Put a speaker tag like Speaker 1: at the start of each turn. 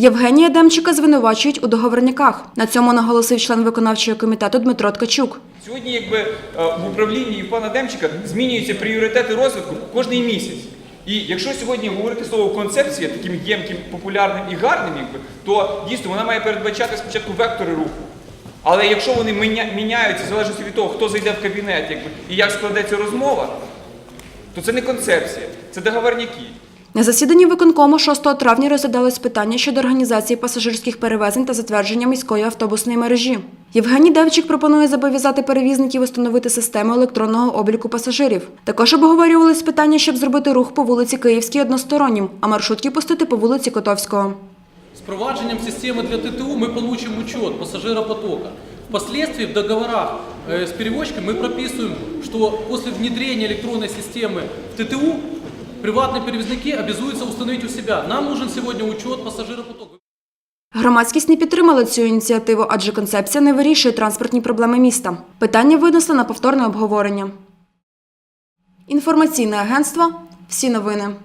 Speaker 1: Євгенія Демчика звинувачують у договорняках. На цьому наголосив член виконавчого комітету Дмитро Ткачук.
Speaker 2: Сьогодні, якби е, в управлінні пана Демчика змінюються пріоритети розвитку кожний місяць. І якщо сьогодні говорити слово концепція таким ємким, популярним і гарним, якби, то дійсно вона має передбачати спочатку вектори руху. Але якщо вони міняються в залежності від того, хто зайде в кабінет якби, і як складеться розмова, то це не концепція, це договорняки.
Speaker 1: На засіданні виконкому 6 травня розглядалось питання щодо організації пасажирських перевезень та затвердження міської автобусної мережі. Євгеній Девчик пропонує зобов'язати перевізників встановити систему електронного обліку пасажирів. Також обговорювалось питання, щоб зробити рух по вулиці Київській одностороннім, а маршрутки пустити по вулиці Котовського.
Speaker 3: С впроваджением системы для ТТУ мы получим учет пассажиропотока. Впоследствии в договорах э, с перевозчиком мы прописываем, что после внедрения электронной системы в ТТУ приватные перевозники обязуются установить у себя. Нам нужен сегодня учет пассажиропотока.
Speaker 1: Громадськість не підтримала цю ініціативу, адже концепція не вирішує транспортні проблеми міста. Питання винесли на повторне обговорення. Інформаційне агентство. Всі новини.